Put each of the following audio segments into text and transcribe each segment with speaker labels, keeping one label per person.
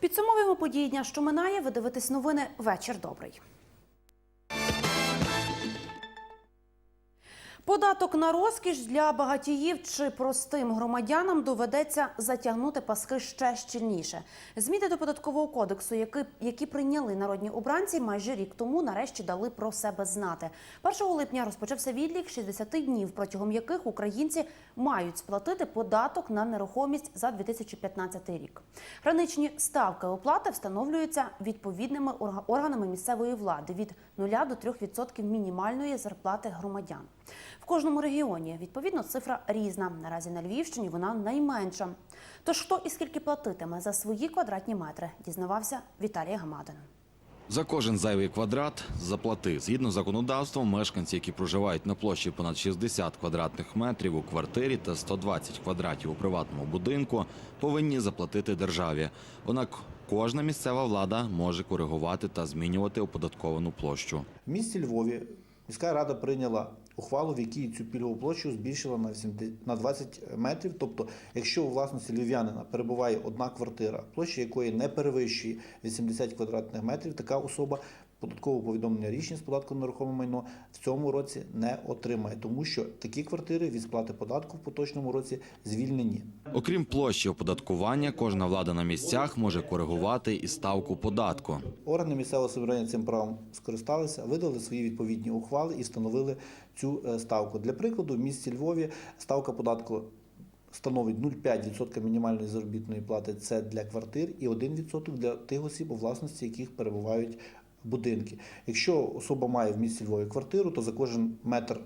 Speaker 1: Підсумовуємо події дня, що минає. Ви дивитесь новини. Вечір добрий. Податок на розкіш для багатіїв чи простим громадянам доведеться затягнути паски ще щільніше. Зміни до податкового кодексу, які, які прийняли народні обранці майже рік тому, нарешті дали про себе знати. 1 липня розпочався відлік 60 днів, протягом яких українці мають сплатити податок на нерухомість за 2015 рік. Граничні ставки оплати встановлюються відповідними органами місцевої влади від 0 до 3% мінімальної зарплати громадян. В кожному регіоні відповідно цифра різна. Наразі на Львівщині вона найменша. Тож хто і скільки платитиме за свої квадратні метри, дізнавався Віталій Гамадин.
Speaker 2: За кожен зайвий квадрат заплати. Згідно законодавством, мешканці, які проживають на площі понад 60 квадратних метрів у квартирі та 120 квадратів у приватному будинку, повинні заплатити державі. Однак кожна місцева влада може коригувати та змінювати оподатковану площу.
Speaker 3: В місті Львові міська рада прийняла ухвалу, в якій цю пільгову площу збільшила на 80 на 20 метрів. Тобто, якщо у власності львів'янина перебуває одна квартира, площа якої не перевищує 80 квадратних метрів, така особа податкового повідомлення рішення з податку на нерухоме майно в цьому році не отримає, тому що такі квартири від сплати податку в поточному році звільнені.
Speaker 2: Окрім площі оподаткування, кожна влада на місцях може коригувати і ставку податку.
Speaker 3: Органи місцевого самоврядування цим правом скористалися, видали свої відповідні ухвали і встановили цю е, ставку. Для прикладу, в місті Львові ставка податку становить 0,5% мінімальної заробітної плати. Це для квартир, і 1% для тих осіб, у власності яких перебувають будинки. Якщо особа має в місті Львові квартиру, то за кожен метр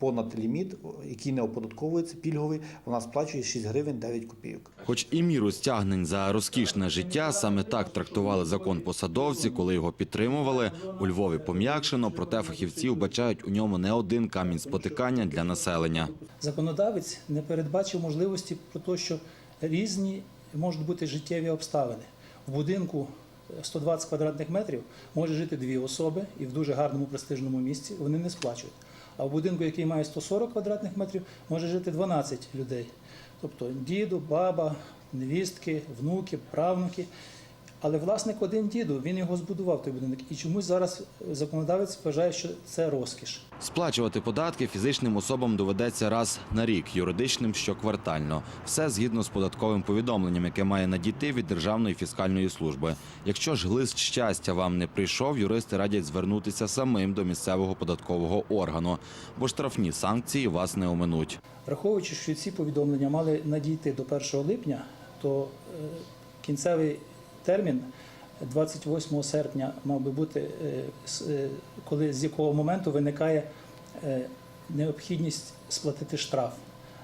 Speaker 3: понад ліміт, який не оподатковується пільговий, вона сплачує 6 гривень 9 копійок.
Speaker 2: Хоч і міру стягнень за розкішне життя саме так трактували закон посадовці, коли його підтримували. У Львові пом'якшено, проте фахівці вбачають у ньому не один камінь спотикання для населення.
Speaker 4: Законодавець не передбачив можливості про те, що різні можуть бути життєві обставини. В будинку 120 квадратних метрів може жити дві особи і в дуже гарному престижному місці вони не сплачують. А в будинку, який має 140 квадратних метрів, може жити 12 людей. Тобто діду, баба, невістки, внуки, правнуки. Але власник один діду, він його збудував той будинок. І чомусь зараз законодавець вважає, що це розкіш.
Speaker 2: Сплачувати податки фізичним особам доведеться раз на рік, юридичним щоквартально. Все згідно з податковим повідомленням, яке має надійти від Державної фіскальної служби. Якщо ж лист щастя вам не прийшов, юристи радять звернутися самим до місцевого податкового органу, бо штрафні санкції вас не оминуть.
Speaker 4: Враховуючи, що ці повідомлення мали надійти до 1 липня, то е, кінцевий термін 28 серпня мав би бути, е, е, коли з якого моменту виникає е, необхідність сплатити штраф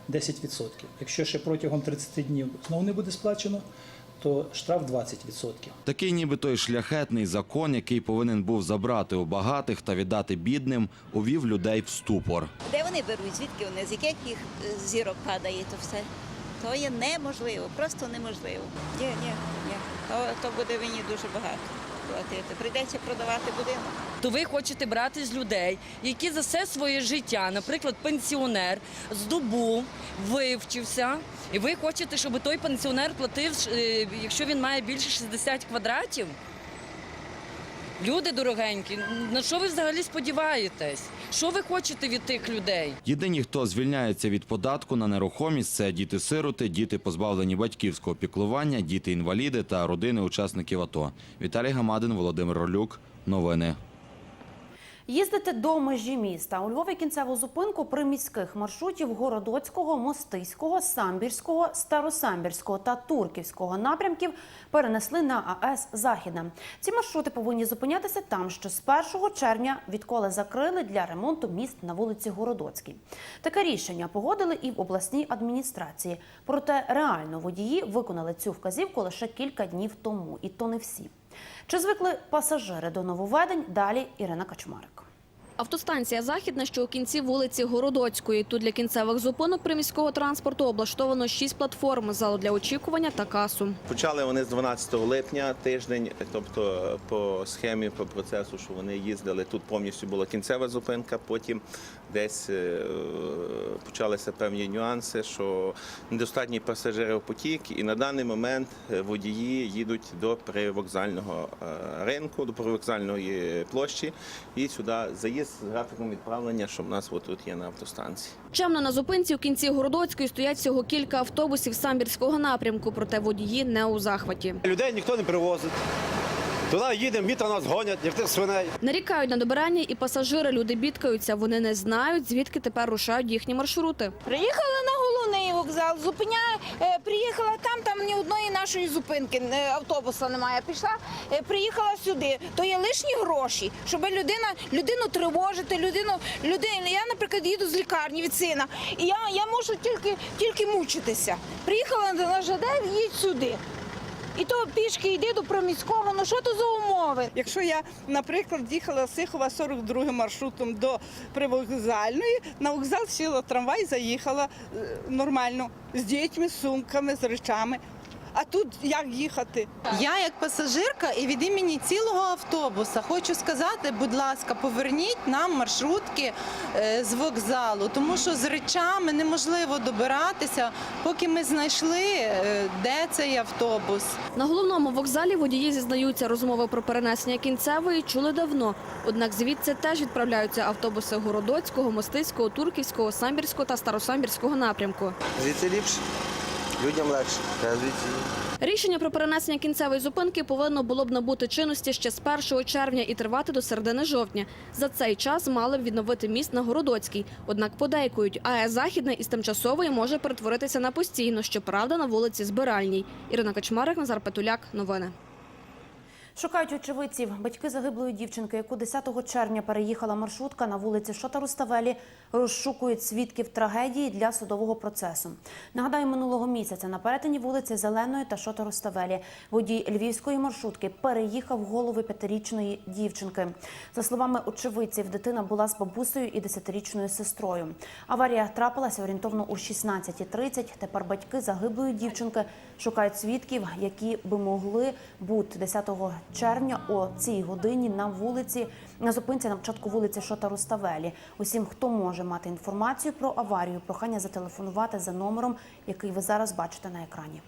Speaker 4: 10%. Якщо ще протягом 30 днів знову не буде сплачено, то штраф 20%.
Speaker 2: Такий ніби той шляхетний закон, який повинен був забрати у багатих та віддати бідним, увів людей в ступор.
Speaker 5: Де вони беруть? Звідки вони? З яких їх зірок падає то все? То є неможливо, просто неможливо. Ні, ні, ні. То, буде мені дуже багато платити. Прийдеться продавати будинок.
Speaker 6: то ви хочете брати з людей, які за все своє життя, наприклад, пенсіонер здобув, вивчився, і ви хочете, щоб той пенсіонер платив, е, якщо він має більше 60 квадратів? Люди дорогенькі, на що ви взагалі сподіваєтесь? Що ви хочете від тих людей?
Speaker 2: Єдині, хто звільняється від податку на нерухомість, це діти-сироти, діти позбавлені батьківського піклування, діти-інваліди та родини учасників АТО. Віталій Гамадин, Володимир Ролюк. Новини.
Speaker 1: Їздити до межі міста у Львові кінцеву зупинку приміських маршрутів Городоцького, Мостиського, Самбірського, Старосамбірського та Турківського напрямків перенесли на АЕС Західна. Ці маршрути повинні зупинятися там, що з 1 червня відколи закрили для ремонту міст на вулиці Городоцькій. Таке рішення погодили і в обласній адміністрації. Проте реально водії виконали цю вказівку лише кілька днів тому, і то не всі. Чи звикли пасажири до нововведень? Далі Ірина Качмарик.
Speaker 7: Автостанція Західна, що у кінці вулиці Городоцької. Тут для кінцевих зупинок приміського транспорту облаштовано шість платформ, зал для очікування та касу.
Speaker 8: Почали вони з 12 липня тиждень, тобто по схемі, по процесу, що вони їздили. Тут повністю була кінцева зупинка. Потім десь е, почалися певні нюанси, що недостатній пасажиропотік, і на даний момент е, водії їдуть до привокзального е, ринку, до привокзальної площі, і сюди заїзд з графіком відправлення, що в нас тут є на автостанції.
Speaker 7: Чемно на зупинці у кінці Городоцької стоять всього кілька автобусів самбірського напрямку, проте водії не у захваті.
Speaker 9: Людей ніхто не привозить. Туди їдемо, вітра нас гонять, як тих свиней.
Speaker 7: Нарікають на добирання і пасажири. Люди бідкаються. Вони не знають, звідки тепер рушають їхні маршрути.
Speaker 10: Приїхала на головний вокзал, зупиняє, е, приїхала там, там ні одної нашої зупинки, е, автобуса немає. Пішла, е, приїхала сюди. То є лишні гроші, щоб людина, людину тривожити, людину, людину. Я, наприклад, їду з лікарні від сина, і я, я можу тільки, тільки мучитися. Приїхала на ЖД, їдь сюди. І то пішки йди до проміського. Ну що то за умови?
Speaker 11: Якщо я, наприклад, їхала з Сихова 42 маршрутом до привокзальної, на вокзал сіла трамвай, заїхала е, нормально з дітьми, з сумками, з речами. А тут як їхати?
Speaker 12: Я як пасажирка і від імені цілого автобуса хочу сказати, будь ласка, поверніть нам маршрутки е, з вокзалу, тому що з речами неможливо добиратися, поки ми знайшли, е, де цей автобус.
Speaker 7: На головному вокзалі водії зізнаються, розмови про перенесення кінцевої чули давно. Однак звідси теж відправляються автобуси Городоцького, Мостицького, Турківського, Самбірського та Старосамбірського напрямку.
Speaker 9: Звідси ліпше, людям легше.
Speaker 7: Рішення про перенесення кінцевої зупинки повинно було б набути чинності ще з 1 червня і тривати до середини жовтня. За цей час мали б відновити міст на Городоцький. Однак подейкують, АЕС Західне із тимчасової може перетворитися на постійно, щоправда, на вулиці Збиральній. Ірина Качмарик, Назар Петуляк. Новини.
Speaker 1: Шукають очевидців. Батьки загиблої дівчинки, яку 10 червня переїхала маршрутка на вулиці Шота Руставелі, розшукують свідків трагедії для судового процесу. Нагадаю, минулого місяця на перетині вулиці Зеленої та Шота Руставелі водій львівської маршрутки переїхав голови п'ятирічної дівчинки. За словами очевидців, дитина була з бабусею і десятирічною сестрою. Аварія трапилася орієнтовно у 16.30. Тепер батьки загиблої дівчинки шукають свідків, які би могли бути 10 червня о цій годині на вулиці на зупинці на початку вулиці Шота Руставелі. Усім, хто може мати інформацію про аварію, прохання зателефонувати за номером, який ви зараз бачите на екрані.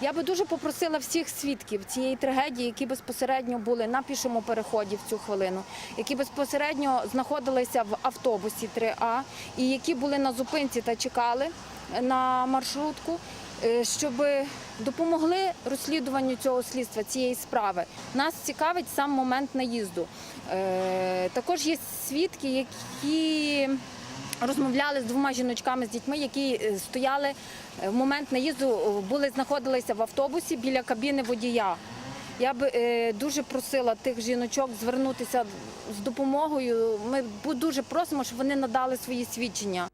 Speaker 10: Я би дуже попросила всіх свідків цієї трагедії, які безпосередньо були на пішому переході в цю хвилину, які безпосередньо знаходилися в автобусі 3А і які були на зупинці та чекали на маршрутку, е, щоб допомогли розслідуванню цього слідства, цієї справи. Нас цікавить сам момент наїзду. Е, Також є свідки, які розмовляли з двома жіночками з дітьми, які е, стояли е, в момент наїзду, були знаходилися в автобусі біля кабіни водія. Я е, дуже просила тих жіночок звернутися з допомогою. Ми дуже просимо, щоб вони надали свої свідчення.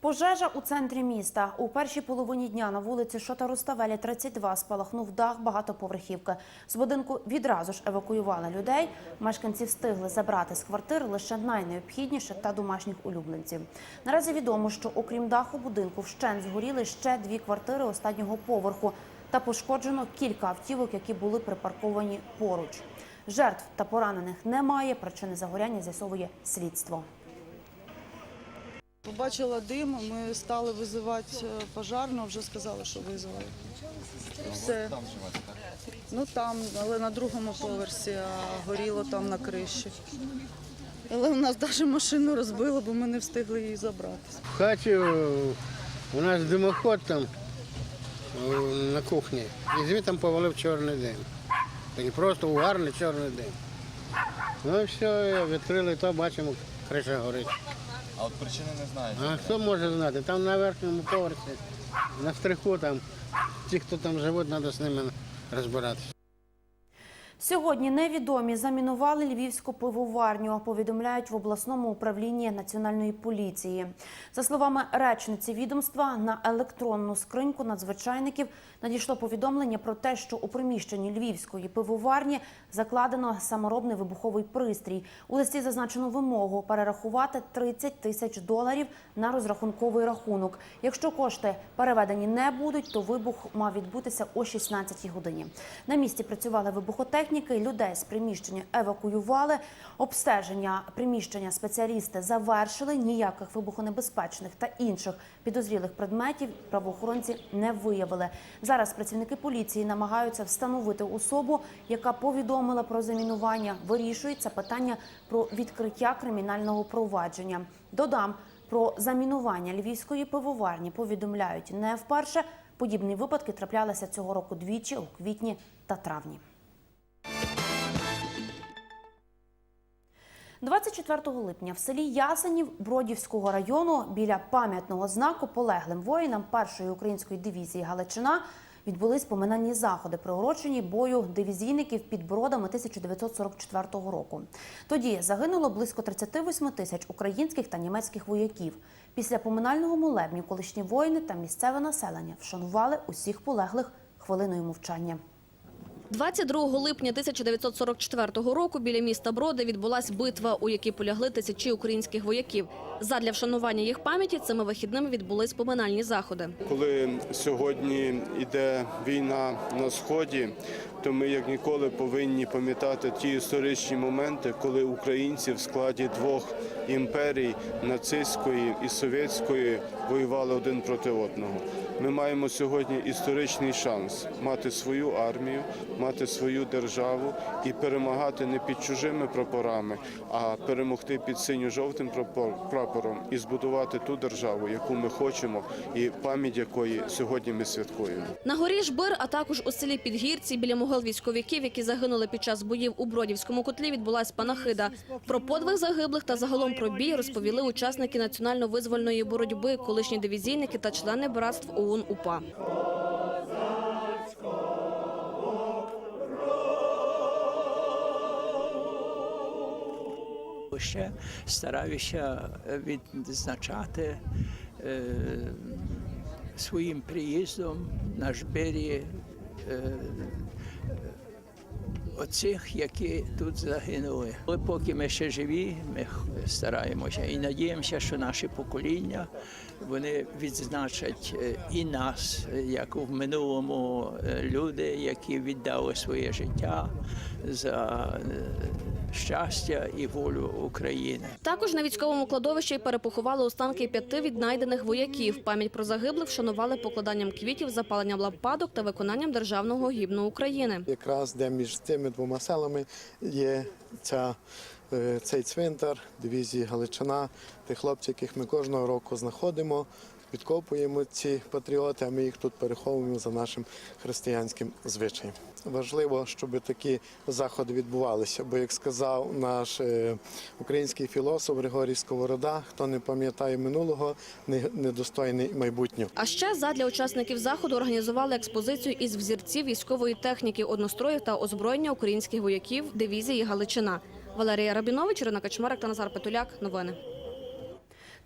Speaker 1: Пожежа у центрі міста. У першій половині дня на вулиці Шота Руставелі 32 спалахнув дах багатоповерхівки. З будинку відразу ж евакуювали людей. Мешканці встигли забрати з квартир лише найнеобхідніше та домашніх улюбленців. Наразі відомо, що окрім даху будинку вщент згоріли ще дві квартири останнього поверху та пошкоджено кілька автівок, які були припарковані поруч. Жертв та поранених немає. Причини загоряння з'ясовує слідство.
Speaker 11: Побачила дим, ми стали визивати е, пожарну, вже сказали, що визвали. Все. Ну там, але на другому поверсі, а горіло там на криші. Але у нас навіть машину розбило, бо ми не встигли її забрати.
Speaker 9: В хаті е, у нас димоход там е, на кухні. І звідти повалив чорний дим. І просто угарний чорний дим. Ну і все, відкрили то, бачимо, криша горить.
Speaker 8: А от причини не знаєте.
Speaker 9: А хто може знати? Там на верхньому поверсі, на стриху там, ті, хто там живуть, треба з ними розбиратися.
Speaker 1: Сьогодні невідомі замінували львівську пивоварню, повідомляють в обласному управлінні національної поліції. За словами речниці відомства, на електронну скриньку надзвичайників надійшло повідомлення про те, що у приміщенні львівської пивоварні закладено саморобний вибуховий пристрій. У листі зазначено вимогу перерахувати 30 тисяч доларів на розрахунковий рахунок. Якщо кошти переведені не будуть, то вибух мав відбутися о 16 годині. На місці працювали вибухотехніки, людей з приміщення евакуювали. Обстеження приміщення спеціалісти завершили. Ніяких вибухонебезпечних та інших підозрілих предметів правоохоронці не виявили. Зараз працівники поліції намагаються встановити особу, яка повідомила про замінування. Вирішується питання про відкриття кримінального провадження. Додам. Про замінування львівської пивоварні повідомляють не вперше. Подібні випадки траплялися цього року двічі у квітні та травні. 24 липня в селі Ясенів Бродівського району біля пам'ятного знаку полеглим воїнам першої української дивізії Галичина відбулись поминальні заходи, приурочені бою дивізійників під Бродами 1944 року. Тоді загинуло близько 38 тисяч українських та німецьких вояків. Після поминального молебню колишні воїни та місцеве населення вшанували усіх полеглих хвилиною мовчання.
Speaker 7: 22 липня 1944 року біля міста Броди відбулась битва, у якій полягли тисячі українських вояків. Задля вшанування їх пам'яті цими вихідними відбулись поминальні заходи.
Speaker 13: Коли сьогодні йде війна на сході, то ми як ніколи повинні пам'ятати ті історичні моменти, коли українці в складі двох імперій нацистської і совєтської воювали один проти одного. Ми маємо сьогодні історичний шанс мати свою армію, мати свою державу і перемагати не під чужими прапорами, а перемогти під синьо-жовтим прапор- прапором і збудувати ту державу, яку ми хочемо, і пам'ять якої сьогодні ми святкуємо.
Speaker 7: На горі Жбир, а також у селі Підгірці біля могил військовиків, які загинули під час боїв у Бродівському котлі, відбулась панахида. Про подвиг загиблих та загалом про бій розповіли учасники національно-визвольної боротьби, колишні дивізійники та члени братств ОУН УПА.
Speaker 14: Ще стараюся відзначати е, своїм приїздом на Жбері. е, оцих, які тут загинули. Але поки ми ще живі, ми стараємося і надіємося, що наші покоління вони відзначать е, і нас, е, як в минулому е, люди, які віддали своє життя за щастя і волю України.
Speaker 7: Також на військовому кладовищі перепоховали останки п'яти віднайдених вояків. Пам'ять про загиблих вшанували покладанням квітів, запаленням лампадок та виконанням державного гімну України.
Speaker 15: Якраз де між цими двома селами є ця, е, цей цвинтар дивізії Галичина, тих хлопців, яких ми кожного року знаходимо, відкопуємо ці патріоти, а ми їх тут переховуємо за нашим християнським звичаєм. Важливо, щоб такі заходи відбувалися, бо, як сказав наш е, український філософ Григорій Сковорода, хто не пам'ятає минулого, не- недостойний майбутнього.
Speaker 7: А ще задля учасників заходу організували експозицію із взірців військової техніки, одностроїв та озброєння українських вояків дивізії Галичина. Валерія Рабінович, Ірина Качмарик та Назар Петуляк. Новини.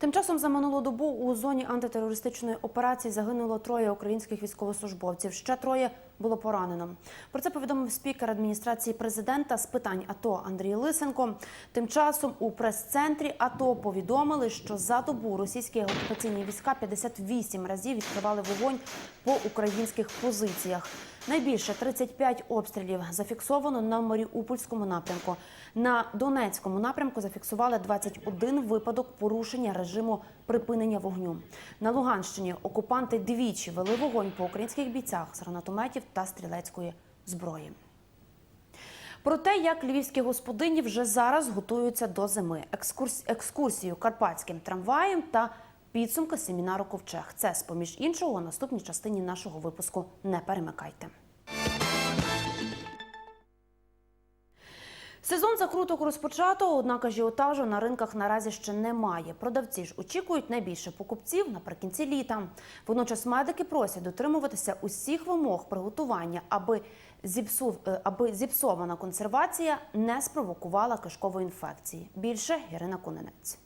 Speaker 1: Тим часом за минулу добу у зоні антитерористичної операції загинуло троє українських військовослужбовців. Ще троє було поранено. Про це повідомив спікер адміністрації президента з питань АТО Андрій Лисенко. Тим часом у прес-центрі АТО повідомили, що за добу російські окупаційні війська 58 разів відкривали вогонь по українських позиціях. Найбільше 35 обстрілів зафіксовано на Маріупольському напрямку. На Донецькому напрямку зафіксували 21 випадок порушення режиму припинення вогню. На Луганщині окупанти двічі вели вогонь по українських бійцях з гранатометів та стрілецької зброї. Про те, як львівські господині вже зараз готуються до зими, екскурс... екскурсію карпатським трамваєм та підсумки семінару Ковчег. Це з поміж іншого у наступній частині нашого випуску. Не перемикайте. Сезон закруток розпочато, однак ажіотажу на ринках наразі ще немає. Продавці ж очікують найбільше покупців наприкінці літа. Водночас медики просять дотримуватися усіх вимог приготування, аби зіпсув, е, аби зіпсована консервація не спровокувала кишкової інфекції. Більше Ірина Кунинець.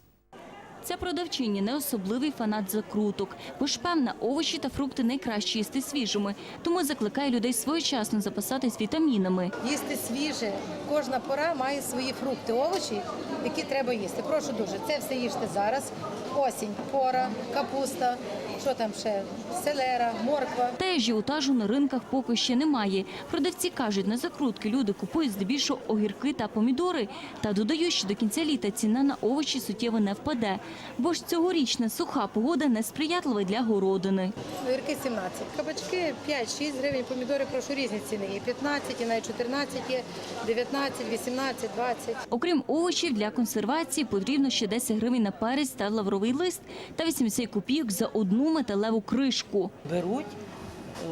Speaker 16: Ця продавчиня не особливий фанат закруток, бо ж певна, овочі та фрукти найкраще їсти свіжими, тому закликає людей своєчасно запасатись вітамінами.
Speaker 17: їсти свіже. Кожна пора має свої фрукти, овочі, які треба їсти. Прошу дуже, це все їжте зараз. Осінь, пора, капуста, що там ще, селера, морква.
Speaker 16: Та й ажіотажу на ринках поки ще немає. Продавці кажуть, на закрутки люди купують здебільшого огірки та помідори. Та додають, що до кінця літа ціна на овочі суттєво не впаде. Бо ж цьогорічна суха погода несприятлива для городини.
Speaker 17: Огірки 17, кабачки 5-6 гривень, помідори, прошу різні ціни. Є 15, і навіть 14, є 19, 18, 20.
Speaker 16: Окрім овочів, для консервації потрібно ще 10 гривень на перець та лавровий лист та 80 копійок за одну металеву кришку.
Speaker 18: беруть.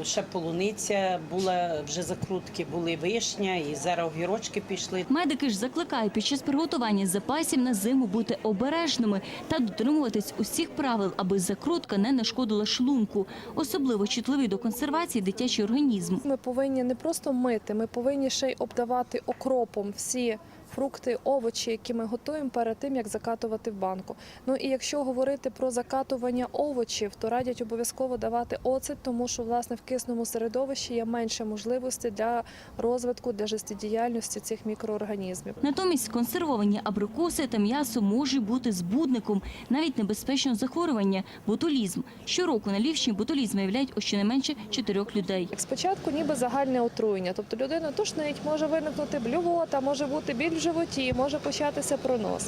Speaker 18: Ще полуниця була, вже закрутки були вишня, і зараз огірочки пішли.
Speaker 16: Медики ж закликають під час приготування запасів на зиму бути обережними та дотримуватись усіх правил, аби закрутка не нашкодила шлунку. Особливо чутливий до консервації дитячий організм.
Speaker 19: Ми повинні не просто мити, ми повинні ще й обдавати окропом всі фрукти, овочі, які ми готуємо перед тим, як закатувати в банку. Ну і якщо говорити про закатування овочів, то радять обов'язково давати оцет, тому що власне в кисному середовищі є менше можливостей для розвитку, для життєдіяльності цих мікроорганізмів.
Speaker 16: Натомість консервовані абрикоси та м'ясо можуть бути збудником навіть небезпечного захворювання ботулізм. Щороку на Львівщині ботулізм виявляють у щонайменше чотирьох людей.
Speaker 19: Спочатку ніби загальне отруєння, тобто людина тушнить, може виникнути блювота, може бути біль животі, може початися пронос.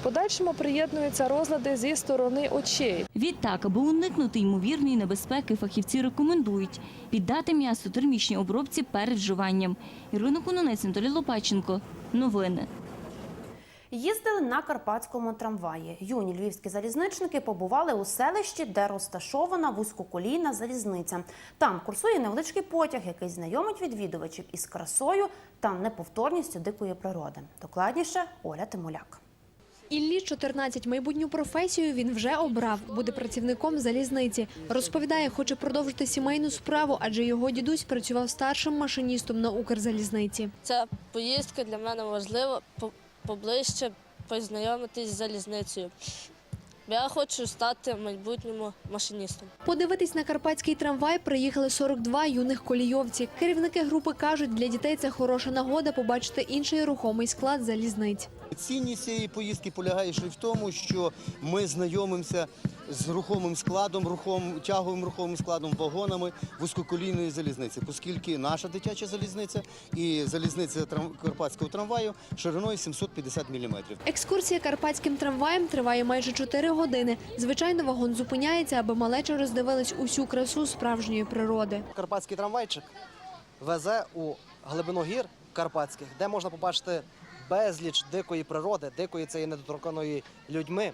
Speaker 19: В подальшому приєднуються розлади зі сторони очей.
Speaker 16: Відтак, аби уникнути ймовірної небезпеки, фахівці рекомендують піддати м'ясо термічній обробці перед вживанням. Ірина Кононець, Анатолій Лопаченко. Новини.
Speaker 1: Їздили на карпатському трамваї. Юні львівські залізничники побували у селищі, де розташована вузькоколійна залізниця. Там курсує невеличкий потяг, який знайомить відвідувачів із красою та неповторністю дикої природи. Докладніше Оля Тимуляк.
Speaker 20: Іллі 14 майбутню професію він вже обрав. Буде працівником залізниці. Розповідає, хоче продовжити сімейну справу, адже його дідусь працював старшим машиністом на Укрзалізниці.
Speaker 11: Ця поїздка для мене важлива поближче познайомитись з залізницею. Я хочу стати майбутньому машиністом.
Speaker 20: Подивитись на карпатський трамвай приїхали 42 юних колійовці. Керівники групи кажуть, для дітей це хороша нагода побачити інший рухомий склад залізниць.
Speaker 21: Цінність цієї поїздки полягає ще в тому, що ми знайомимося з рухомим складом, рухом, тяговим рухомим складом, вагонами вузькоколійної залізниці, оскільки наша дитяча залізниця і залізниця трам... карпатського трамваю шириною 750 мм.
Speaker 20: Екскурсія карпатським трамваєм триває майже 4 години. Звичайно, вагон зупиняється, аби малеча роздивилась усю красу справжньої природи.
Speaker 22: Карпатський трамвайчик везе у глибину гір карпатських, де можна побачити безліч дикої природи, дикої цієї недоторканої людьми,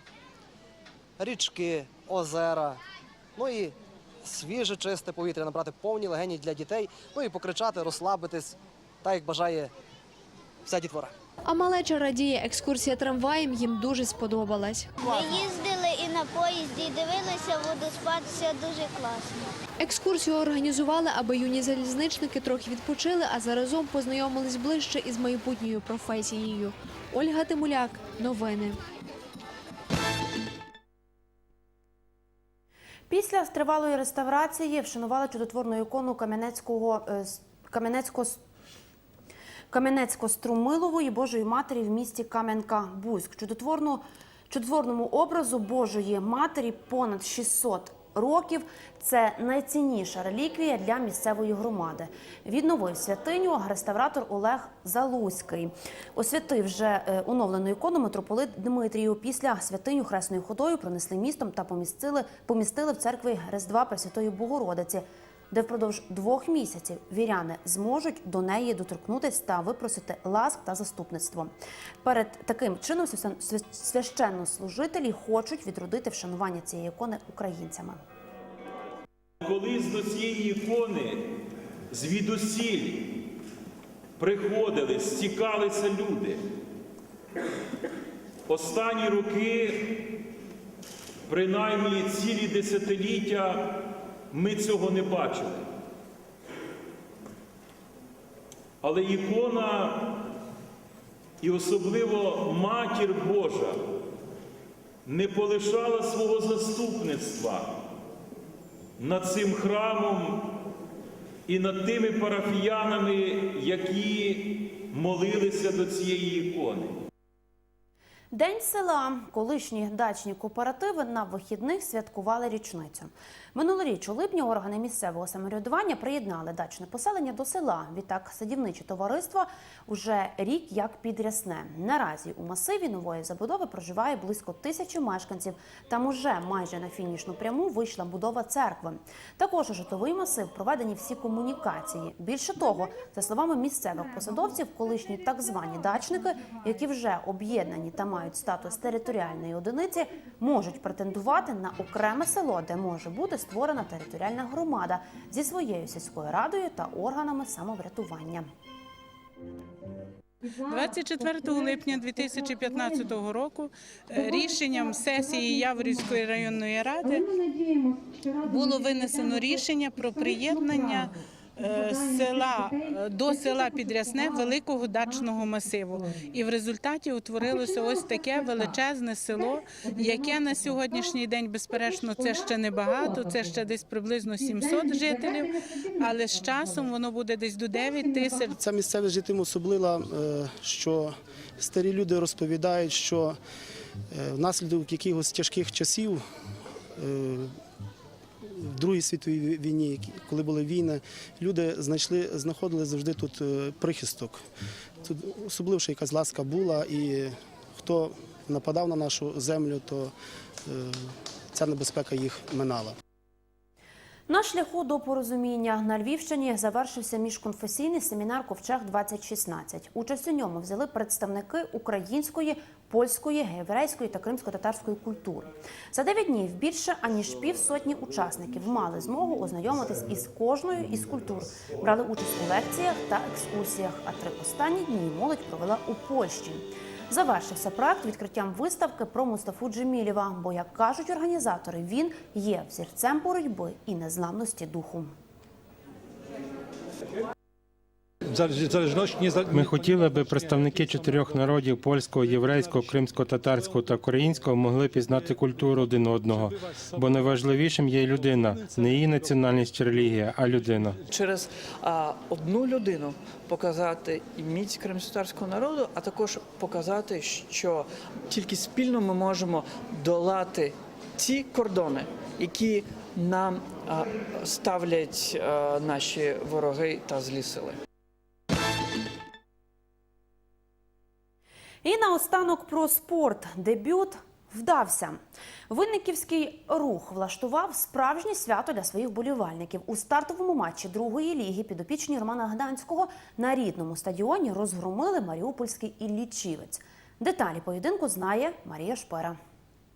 Speaker 22: річки, озера, ну і свіже, чисте повітря, набрати повні легені для дітей, ну і покричати, розслабитись, так як бажає вся дітвора.
Speaker 20: А малеча радіє, екскурсія трамваєм їм дуже сподобалась.
Speaker 23: Ми їздили на поїзді, і дивилися водоспад, все дуже класно.
Speaker 20: Екскурсію організували, аби юні залізничники трохи відпочили, а заразом познайомились ближче із майбутньою професією. Ольга Тимуляк, новини.
Speaker 1: Після тривалої реставрації вшанували чудотворну ікону Кам'янецького Кам'янецького Кам'янецько-Струмилової Божої Матері в місті Кам'янка-Бузьк. Чудотворну, чудотворному образу Божої Матері понад 600 років. Це найцінніша реліквія для місцевої громади. Відновив святиню реставратор Олег Залузький. Освятив вже е, оновлену ікону митрополит Дмитрію. Після святиню хресною ходою пронесли містом та помістили, помістили в церкві Різдва Пресвятої Богородиці де впродовж двох місяців віряни зможуть до неї доторкнутися та випросити ласк та заступництво. Перед таким чином священнослужителі хочуть відродити вшанування цієї ікони українцями.
Speaker 24: Колись до цієї ікони звідусіль приходили, стікалися люди. Останні роки, принаймні цілі десятиліття, ми цього не бачили. Але ікона і особливо Матір Божа не полишала свого заступництва над цим храмом і над тими парафіянами, які молилися до цієї ікони.
Speaker 1: День села. Колишні дачні кооперативи на вихідних святкували річницю. Минулоріч у липні органи місцевого самоврядування приєднали дачне поселення до села. Відтак садівниче товариство уже рік як підрясне. Наразі у масиві нової забудови проживає близько тисячі мешканців. Там уже майже на фінішну пряму вийшла будова церкви. Також у житловий масив проведені всі комунікації. Більше того, за словами місцевих посадовців, колишні так звані дачники, які вже об'єднані та мають статус територіальної одиниці, можуть претендувати на окреме село, де може бути створена територіальна громада зі своєю сільською радою та органами самоврятування.
Speaker 25: 24 липня 2015 року е, рішенням сесії Яворівської районної ради було винесено рішення про приєднання села е, до села Підрясне великого дачного масиву. І в результаті утворилося ось таке величезне село, яке на сьогоднішній день, безперечно, це ще не багато, це ще десь приблизно 700 жителів, але з часом воно буде десь до 9 тисяч.
Speaker 26: Ця місцевість житим особлива, е, що старі люди розповідають, що е, внаслідок якихось тяжких часів е, в Другій світовій війні, коли були війни, люди знайшли, знаходили завжди тут е, прихисток. Тут особливо що якась ласка була, і хто нападав на нашу землю, то е, ця небезпека їх минала.
Speaker 1: На шляху до порозуміння на Львівщині завершився міжконфесійний семінар Ковчег 2016 Участь у ньому взяли представники української, польської, єврейської та кримсько-татарської культури. За 9 днів більше аніж півсотні учасників мали змогу ознайомитись із кожною із культур, брали участь у лекціях та екскурсіях. А три останні дні молодь провела у Польщі. Завершився проект відкриттям виставки про Мустафу Джемілєва, бо, як кажуть організатори, він є взірцем боротьби і незламності духу.
Speaker 27: Ми хотіли би представники чотирьох народів польського, єврейського, кримсько-татарського та українського могли пізнати культуру один одного, бо найважливішим є людина, не її національність чи релігія, а людина.
Speaker 28: через а, одну людину показати і міць кримськотарського народу, а також показати, що тільки спільно ми можемо долати ті кордони, які нам ставлять наші вороги та злі сили.
Speaker 1: Наостанок про спорт. Дебют вдався. Винниківський рух влаштував справжнє свято для своїх болівальників. У стартовому матчі другої ліги підопічні Романа Гданського на рідному стадіоні розгромили Маріупольський Іллічівець. Деталі поєдинку знає Марія Шпера.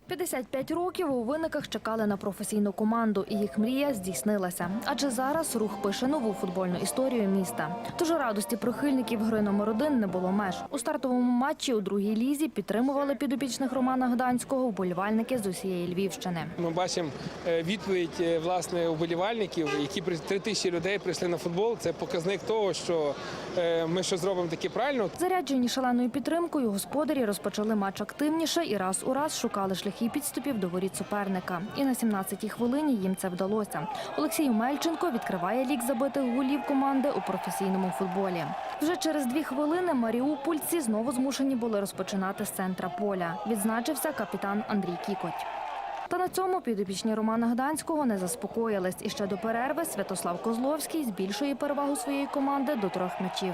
Speaker 29: 55 років у виниках чекали на професійну команду, і їх мрія здійснилася. Адже зараз рух пише нову футбольну історію міста. Тож радості прихильників гри номер один не було меж. У стартовому матчі у другій лізі підтримували підопічних Романа Гданського вболівальники з усієї Львівщини.
Speaker 30: Ми бачимо е, відповідь е, власне уболівальників, які при- три тисячі людей прийшли на футбол. Це показник того, що е, ми що зробимо таке правильно.
Speaker 29: Заряджені шаленою підтримкою, господарі розпочали матч активніше і раз у раз шукали шляхи підступів до воріт суперника. І на 17-й хвилині їм це вдалося. Олексій Мельченко відкриває лік забитих голів команди у професійному футболі. Вже через дві хвилини маріупольці знову змушені були розпочинати з центра поля. Відзначився капітан Андрій Кікоть. Та на цьому підопічні Романа Гданського не заспокоїлись. І ще до перерви Святослав Козловський збільшує перевагу своєї команди до трьох м'ячів.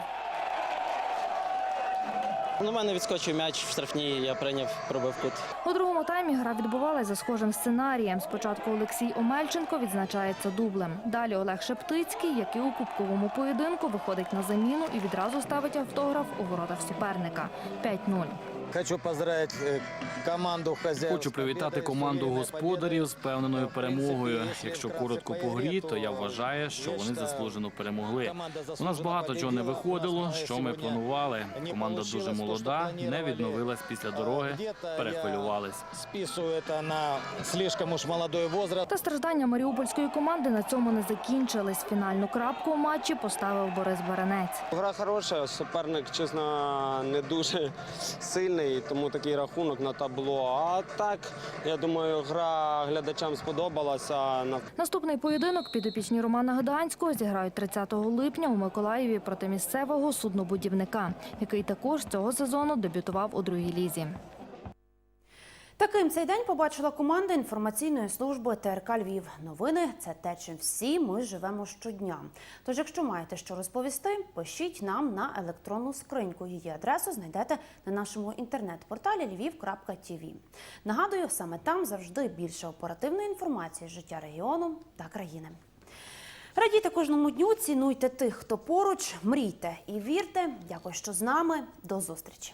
Speaker 31: На мене відскочив м'яч в штрафній, я прийняв, пробив кут.
Speaker 29: У другому таймі гра відбувалася за схожим сценарієм. Спочатку Олексій Омельченко відзначається дублем. Далі Олег Шептицький, який у кубковому поєдинку виходить на заміну і відразу ставить автограф у воротах суперника. 5-0.
Speaker 32: Хочу поздравити команду хазяїв.
Speaker 33: Хочу привітати команду господарів з впевненою перемогою. Якщо коротко по грі, то я вважаю, що вони заслужено перемогли. У нас багато чого не виходило, що ми планували. Команда дуже молода, не відновилась після дороги, перехвилювались.
Speaker 32: Списую це на слишком уж молодой возраст.
Speaker 29: Та страждання маріупольської команди на цьому не закінчились. Фінальну крапку у матчі поставив Борис Баранець.
Speaker 34: Гра хороша, суперник, чесно, не дуже сильний, тому такий рахунок на табло. А так, я думаю, гра глядачам сподобалася. На
Speaker 29: Наступний поєдинок підопічні Романа Гданського зіграють 30 липня у Миколаєві проти місцевого суднобудівника, який також цього сезону дебютував у другій лізі.
Speaker 1: Таким цей день побачила команда інформаційної служби ТРК Львів. Новини це те, чим всі ми живемо щодня. Тож, якщо маєте що розповісти, пишіть нам на електронну скриньку. Її адресу знайдете на нашому інтернет-порталі lviv.tv. Нагадую, саме там завжди більше оперативної інформації з життя регіону та країни. Радійте кожному дню, цінуйте тих, хто поруч, мрійте і вірте. Дякую, що з нами. До зустрічі.